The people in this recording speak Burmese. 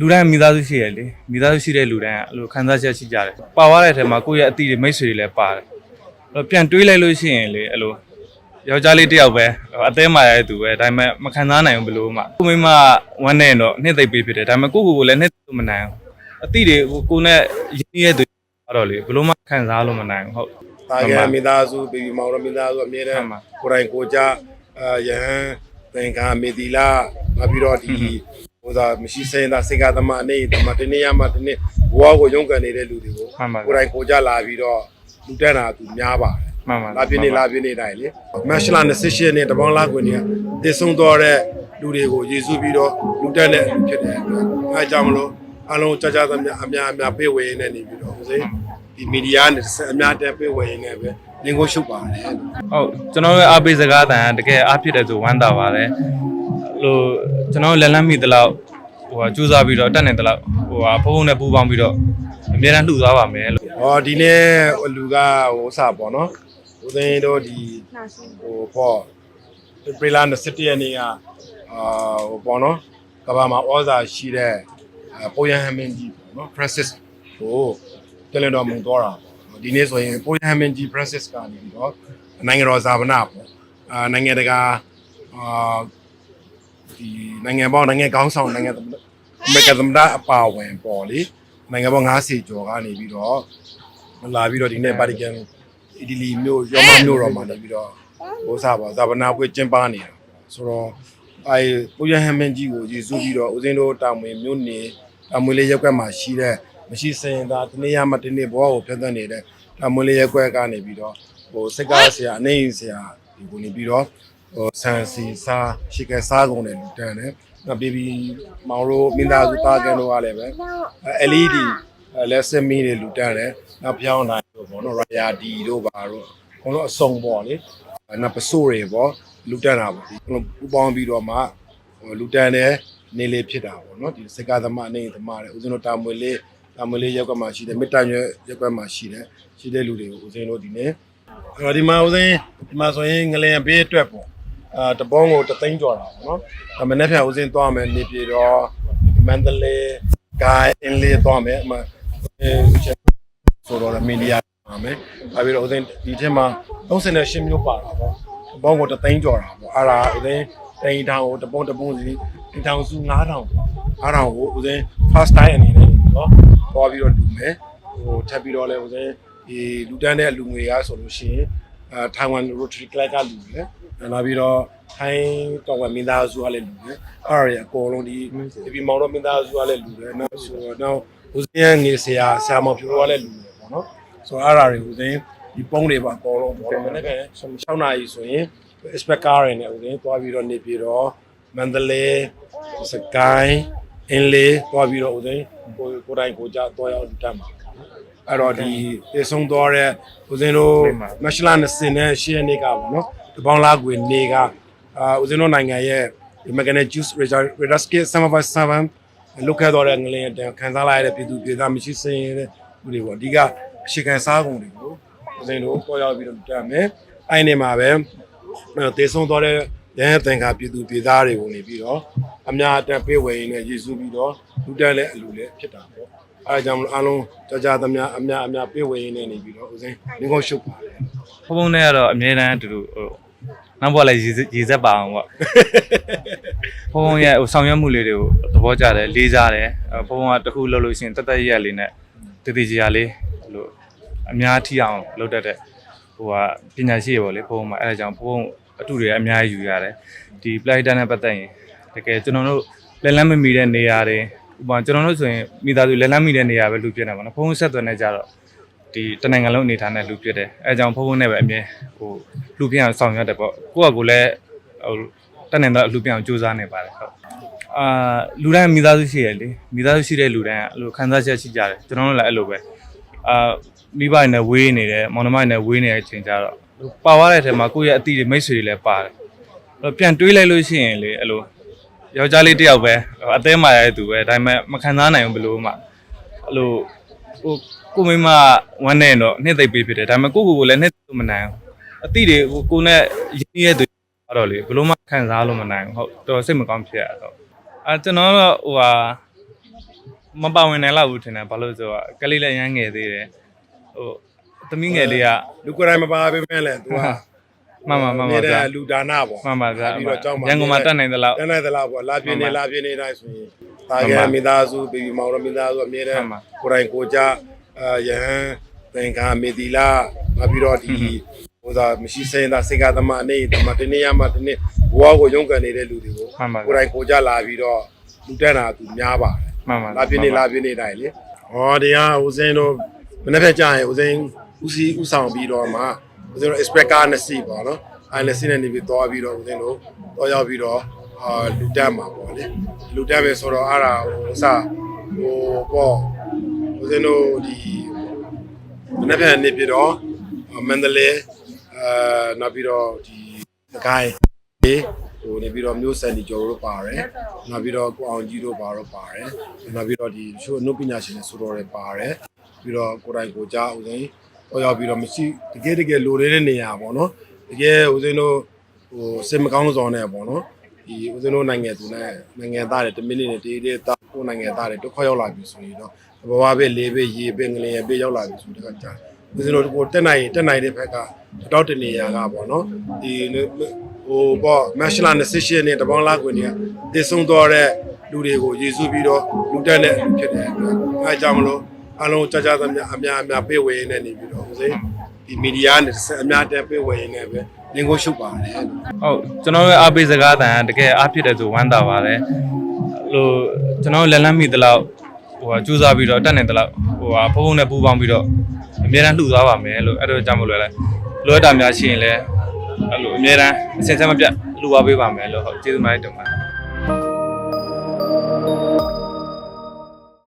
လူတိုင်းမိသားစုရှိရလေမိသားစုရှိတဲ့လူတိုင်းကအဲ့လိုခံစားချက်ရှိကြတယ်ပါသွားတဲ့အထက်မှာကိုယ့်ရဲ့အတိတွေမိတ်ဆွေတွေလည်းပါတယ်အဲ့တော့ပြန်တွေးလိုက်လို့ရှိရင်လေအဲ့လိုယောက်ျားလေးတစ်ယောက်ပဲအသေးမှရတဲ့သူပဲဒါပေမဲ့မခံစားနိုင်ဘူးဘယ်လို့မှကိုမိမဝမ်းနေတော့နှစ်သိပ်ပေးဖြစ်တယ်ဒါပေမဲ့ကိုကိုကိုလည်းနှစ်သိပ်မနိုင်ဘူးအတိတွေကိုကိုနဲ့ရင်းရတဲ့သူတော့လေဘယ်လို့မှခံစားလို့မနိုင်ဘူးဟုတ်တာကံမိသားစုဘေဘီမောင်တို့မိသားစုအမြဲတမ်းမှန်ပါကိုယ်တိုင်ကိုယ်ကြအာယဟန်သင်္ကာမေတီလာနောက်ပြီးတော့ဒီ ဟိုသာမရှိစင်သာစေကသမအနေတမတနေ့ရမှတနေ့ဘဝကိုရုန်းကန်နေတဲ့လူတွေကိုမှန်ပါကိုယ်တိုင်ကိုယ်ကြလာပြီးတော့လူတက်တာသူများပါတယ်မှန်ပါလာပြင်းနေလာပြင်းနေတိုင်းလေမက်ရှလာ28နဲ့တပေါင်းလာခွင်တွေကတည်ဆုံတော့တဲ့လူတွေကိုယေရှုပြီးတော့လူတက်တဲ့လူဖြစ်တယ်အဲကြောင့်မလို့အလုံးကြကြသမျှအများအများပြေဝေနေနေပြီးတော့ဦးစိဒီမီဒီယာနဲ့အများတက်ပြေဝေနေပဲငင်းကိုရှုပ်ပါတယ်ဟုတ်ကျွန်တော်ရဲ့အားပေးစကားတန်တကယ်အားဖြစ်တယ်ဆိုဝမ်းသာပါတယ်လို့ကျွန်တော်လက်လန်းမိတလောက် ဟိုဟာစူးစမ်းပြီးတော့တက်နေတလောက်ဟိုဟာဖုန်းဖုန်းနဲ့ပူပေါင်းပြီးတော့အများအားလှူသွားပါမယ်လို့ဟောဒီနေ့လူကဟိုစပေါ့နော်ဦးသိန်းတို့ဒီဟိုပေါ့ပရီလာ27ရက်နေ့ကအာဟိုပေါ့နော်ကဘာမှာဩဇာရှိတဲ့ပိုယန်ဟမင်ကြီးပေါ့နော် Francis ကိုတလန်တော်မူတော့တာပေါ့ဒီနေ့ဆိုရင်ပိုယန်ဟမင်ကြီး Francis ကနေပြီးတော့နိုင်ငံတော်ဇာပနာပေါ့အာနိုင်ငံတကာအာဒီနိုင်ငံပေါင်းနိုင်ငံကောင်းဆောင်နိုင်ငံ အမေရိကန်သမ္မတအပါအဝင်ပေါ့လေနိုင်ငံပေါင်း90ကျော်ကနေပြီးတော့လာပြီးတော့ဒီနေ့ပါတီကန်အီတလီမြို့ရောမမြို့တော်မှာနေပြီးတော့ဘိုးစားပါဇာဗနာပွဲကျင်းပနေတာဆိုတော့အဲကိုရဟန်မင်းကြီးကိုယေရှုပြီးတော့ဦးဇင်းတို့တာမွေမြို့နေတာမွေလေးရက်ကွက်မှာရှိတဲ့မရှိစင်သာတနေ့ရမှတနေ့ဘောကိုဖျက်သက်နေတဲ့တာမွေလေးရက်ကွက်ကနေပြီးတော့ဟိုစိတ်ကားဆရာအနေဆရာဒီကိုနေပြီးတော့ ဟိုဆန်စီစားရှိကစားကုန်တယ်လူတန်းတယ်နောက်ဘေဘီမောင်တို့မင်းသားစုတာကန်တို့ကလည်းပဲ LED လက်စမီတွေလူတန်းတယ်နောက်ပြောင်းနိုင်တို့ပေါ့နော်ရာယာဒီတို့ပါတို့ဘုံတော့အစုံပေါ့လေနောက်ပစိုးတွေပေါ့လူတန်းတာပေါ့ဒီဘုံပူပေါင်းပြီးတော့မှဟိုလူတန်းတယ်နေလေးဖြစ်တာပေါ့နော်ဒီစကားသမားအနေသမားတွေဦးဇင်းတို့တာမွေလေးတာမွေလေးရောက်ကမှရှိတယ်မေတ္တာရွယ်ရောက်ကမှရှိတယ်ရှိတဲ့လူတွေကိုဦးဇင်းတို့ဒီနေ့အဲ့တော့ဒီမှာဦးဇင်းဒီမှာဆိုရင်ငလျင်ဘေးအတွက်ပေါ့ အာတပေါင်းကိုတသိန်းကျော်တာပေါ့နော်ဒါမနေ့ဖြန်ဦးဇင်းသွားမယ်နေပြည်တော်မန္တလေးဂိုင်းအင်းလေးသွားမယ်အမအဲဆိုတော့မီဒီယာပါမယ်။ဒါပြီးတော့ဦးသိန်းဒီထက်မှာ38မျိုးပါတာပေါ့။ဘောင်းကိုတသိန်းကျော်တာပေါ့။အဲ့ဒါဦးသိန်းတိန်ထောင်ကိုတပုံးတပုံးစီတိန်ထောင်စု9000ပေါ့။9000ကိုဦးသိန်း first time အနေနဲ့နော်။ပေါ်ပြီးတော့လူမယ်။ဟိုထပ်ပြီးတော့လည်းဦးသိန်းဒီလူတန်းတဲ့လူငွေရဆိုလို့ရှိရင် အဲထိုင်ဝမ် Rotary Club ကလူတယ်။နောက်ပြီးတော့ထိုင်းတော်ဝင်မင်းသားစုကလည်းလူတယ်။အဲ့ဒါတွေအကုန်လုံးဒီဒီမောင်တော်မင်းသားစုကလည်းလူတယ်။နောက်ဆိုတော့နောက်ဦးစင်းရဲ့ငေဆရာဆရာမဖြိုးသွားတဲ့လူတွေပေါ့နော်ဆိုတော့အဲ့ဒါတွေဦးစင်းဒီပုံးတွေပါပေါ်တော့ပေါ့မနေ့က6နာရီဆိုရင် expect car တွေနဲ့ဦးစင်းသွားပြီးတော့နေပြီးတော့မန္တလေးစကိုင်းအင်းလေးသွားပြီးတော့ဦးစင်းကိုကိုတိုင်းကိုကြသွားရောက်တက်မှာ အဲ့တော့ဒီတေဆုံးသွားတဲ့ဦးစင်းတို့မက်ရှလာ20နဲ့10ရက်နေ့ကပေါ့နော်ဒီပေါင်းလားကွေနေကအာဦးစင်းတို့နိုင်ငံရဲ့ဒီ mechanic juice redasky 757လုတ်ခဲ့တော့တဲ့ငလင်းတန်ခံစားလိုက်ရတဲ့ပြည်သူပြည်သားမရှိစင်ရတဲ့လူတွေပေါ့အဓိကအရှိခံစားကုန်တွေကိုဦးစင်းတို့ပေါ်ရောက်ပြီးတော့တက်မယ်အဲ့ဒီမှာပဲတေဆုံးသွားတဲ့ရဟန်းသင်္ကာပြည်သူပြည်သားတွေကိုနေပြီးတော့အများအတက်ပေးဝယ်ရင်းနဲ့ယေရှုပြီးတော့လူတက်တဲ့အလူလည်းဖြစ်တာပေါ့ အဲဒါကြောင့်မလို့အားလုံးကြာကြာသမျှအများအများပေးဝယ်ရင်းနဲ့နေပြီးတော့ဦးစင်းငင်းကုန်ရှုပ်ပါတယ်ဖုန်းဖုန်းနဲ့ကတော့အများတန်းအတူတူဟိုနောက်ဘက်လည်းရေစက်ရေစက်ပါအောင်ပေါ့ဖုန်းဖုန်းရဲ့ဟိုဆောင်ရွက်မှုလေးတွေကိုသဘောကျတယ်လေးစားတယ်အဲ့ဖုန်းဖုန်းကတစ်ခုလုပ်လို့ရှိရင်တက်တက်ရက်လေးနဲ့တည်တည်ကြရာလေးဟိုအများထိအောင်လုပ်တတ်တဲ့ဟိုကပညာရှိရပေါ့လေဖုန်းဖုန်းမှာအဲ့ဒါကြောင့်ဖုန်းဖုန်းအတူတွေအများကြီးယူရတယ်ဒီ play data နဲ့ပတ်သက်ရင်တကယ်ကျွန်တော်တို့လက်လန်းမမီတဲ့နေရာတွေ ဥပမာကျွန်တော်တို့ဆိုရင်မိသားစုလက်လန်းမီတဲ့နေရာပဲလူပြနေပါတော့ဖုန်းဆက်သွယ်နေကြတော့ဒီတနိုင်ငံလုံးအနေထားနဲ့လူပြစ်တယ်အဲအကြောင့်ဖုန်းဖုန်းနဲ့ပဲအမြဲဟိုလူပြအောင်ဆောင်ရွက်တယ်ပေါ့ကိုယ့်ကကိုယ်လည်းဟိုတက်နေတော့လူပြအောင်စူးစမ်းနေပါတယ်ဟုတ်အာလူတိုင်းမိသားစုရှိရလေမိသားစုရှိတဲ့လူတိုင်းကအဲ့လိုခံစားချက်ရှိကြတယ်ကျွန်တော်တို့လည်းအဲ့လိုပဲအာမိဘတွေနဲ့ဝေးနေတယ်မောင်နှမတွေနဲ့ဝေးနေတဲ့အချိန်ကျတော့ပါသွားတဲ့အထက်မှာကိုယ့်ရဲ့အတိတွေမိတ်ဆွေတွေလည်းပါတယ်အဲ့တော့ပြန်တွေးလိုက်လို့ရှိရင်လေအဲ့လို ယောက်ျားလေးတစ်ယောက်ပဲအသေးမှရတဲ့သူပဲဒါပေမဲ့မခံစားနိုင်ဘူးဘယ်လိုမှအဲ့လိုဟိုကိုမိမဝမ်းနေတော့နှစ်သိပ်ပေးဖြစ်တယ်ဒါပေမဲ့ကိုကိုကိုလည်းနှစ်သိပ်မနိုင်ဘူးအတိတွေကိုကိုနဲ့ရင်းရဲသူတော့လေဘလို့မှခံစားလို့မနိုင်ဘူးဟုတ်တော်စိတ်မကောင်းဖြစ်ရတော့အဲကျွန်တော်တော့ဟိုဟာမပါဝင်နိုင်တော့ဘူးထင်တယ်ဘာလို့လဲဆိုတော့ကလေးလည်းရမ်းငယ်သေးတယ်ဟိုသမီးငယ်လေးကလူကိုယ်တိုင်မပါပေးမဲ့လဲသူက မှန်ပါမှန်ပါဗျာလူဒါနာပေါ့မှန်ပါဗျာပြီးတော့ကြောင်းပါရန်ကုန်မှာတက်နိုင်သလောက်တက်နိုင်သလားပေါ့လာပြင်းနေလာပြင်းနေတိုင်းဆိုရင်တာမှကန်ပါမိသားစုဘီဘီမောင်တို့မိသားစုအမြဲတမ်းမှန်ပါကိုယ်တိုင်ကိုယ်ကြအာယဟန်သင်္ကာမေတီလာနောက်ပြီးတော့ဒီဟိုသာမရှိစင်သာစေကသမအနေတမတနေ့ရမှတနေ့ဘဝကိုရုန်းကန်နေတဲ့လူတွေကိုမှန်ပါကိုယ်တိုင်ကိုယ်ကြလာပြီးတော့လူတက်တာသူများပါတယ်မှန်ပါလာပြင်းနေလာပြင်းနေတိုင်းလေဟောတရားဦးစင်းတို့မနေ့ကကြာရင်ဦးစင်းဦးစီးဦးဆောင်ပြီးတော့မှ ဦးစင်းတို့ expect ကားနဲ့စီပေါ့နော်အဲနဲ့စီးနေနေပြီးတော့ပြီးတော့ဦးစင်းတို့တော့ရောက်ပြီးတော့အာလူတက်မှာပေါ့လေလူတက်ပဲဆိုတော့အဲ့ဒါဟိုအစဟိုပေါ့ဦးစင်းတို့ဒီမနေ့ကနေပြီးတော့မန္တလေးအာနောက်ပြီးတော့ဒီအကိုင်းဟိုနေပြီးတော့မျိုးစံဒီကျော်တို့ပါတယ်နောက်ပြီးတော့ကိုအောင်ကြီးတို့ပါတော့ပါတယ်နောက်ပြီးတော့ဒီချို့အနုပညာရှင်တွေဆိုတော့တွေပါတယ်ပြီးတော့ကိုယ်တိုင်ကိုကြားဦးစင်း တော့ရောက်ပြီးတော့မရှိတကယ်တကယ်လိုနေတဲ့နေရာပေါ့နော်တကယ်ဦးစင်းတို့ဟိုစင်မကောင်းစော်နေပေါ့နော်ဒီဦးစင်းတို့နိုင်ငံသူနဲ့နိုင်ငံသားတွေတမင်းနေတေးတေးတာကိုနိုင်ငံသားတွေဒုက္ခရောက်လာပြီဆိုရင်တော့ဘဝပဲလေးပဲရေပဲငလျင်ပဲရောက်လာပြီဆိုတော့ကြာဦးစင်းတို့ကိုတက်နိုင်တက်နိုင်တဲ့ဘက်ကတောက်တနေရာကပေါ့နော်ဒီဟိုပေါ့မက်ရှလာ28နဲ့တပေါင်းလားကွင်တွေကတည်ဆုံတော့တဲ့လူတွေကိုယေရှုပြီးတော့လူတက်တဲ့လူဖြစ်တယ်အဲကြောင့်မလို့ အလုံးကြကြသမျှအများအများပြေဝေနေနေပြီးတော့ဦးစင်းဒီမီဒီယာနဲ့အများတက်ပြေဝေနေပဲငင်းကိုရှုပ်ပါတယ်ဟုတ်ကျွန်တော်ရဲ့အားပေးစကားတန်ကတကယ်အားဖြစ်တယ်ဆိုဝမ်းသာပါတယ်လို့ကျွန်တော်လက်လန်းမိသလောက်ဟိုဟာကြိုးစားပြီးတော့တက်နိုင်သလောက်ဟိုဟာဖုန်းဖုန်းနဲ့ပူပေါင်းပြီးတော့အများအားလှူသွားပါမယ်လို့အဲ့တော့ကြောင့်မလို့လဲလိုအပ်တာများရှိရင်လည်းအဲ့လိုအများအားအစင်ဆက်မပြတ်လှူပါပေးပါမယ်လို့ဟုတ်ကျေးဇူးများတင်ပါတယ်